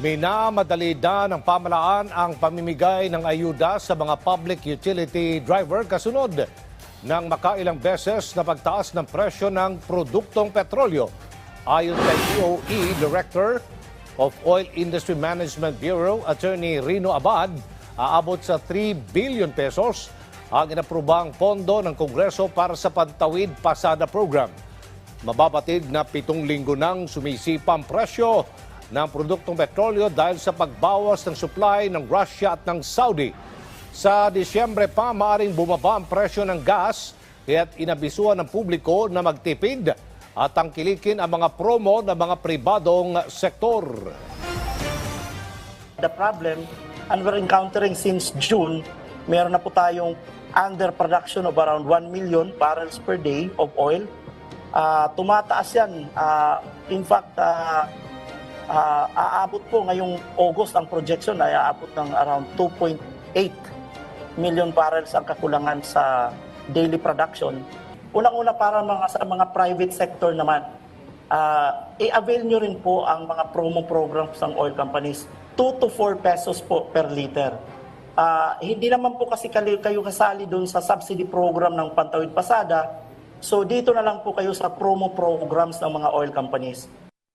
Minamadali na ng pamalaan ang pamimigay ng ayuda sa mga public utility driver kasunod ng makailang beses na pagtaas ng presyo ng produktong petrolyo. Ayon kay DOE Director of Oil Industry Management Bureau, Attorney Rino Abad, aabot sa 3 billion pesos ang inaprubang pondo ng Kongreso para sa Pantawid Pasada Program. Mababatid na pitong linggo nang sumisipa ang presyo ng produktong petrolyo dahil sa pagbawas ng supply ng Russia at ng Saudi. Sa Disyembre pa, maaring bumaba ang presyo ng gas kaya't inabisuan ng publiko na magtipid at tangkilikin ang mga promo ng mga pribadong sektor. The problem, and we're encountering since June, meron na po tayong underproduction of around 1 million barrels per day of oil. Ah, tumataas yan. Ah, in fact, ah, ah, aabot po ngayong August ang projection ay aabot ng around 2.8 million barrels ang kakulangan sa daily production. Unang-una para mga sa mga private sector naman, ah, i-avail nyo rin po ang mga promo programs ng oil companies. 2 to 4 pesos po per liter. Ah, hindi naman po kasi kayo kasali doon sa subsidy program ng Pantawid Pasada. So dito na lang po kayo sa promo programs ng mga oil companies.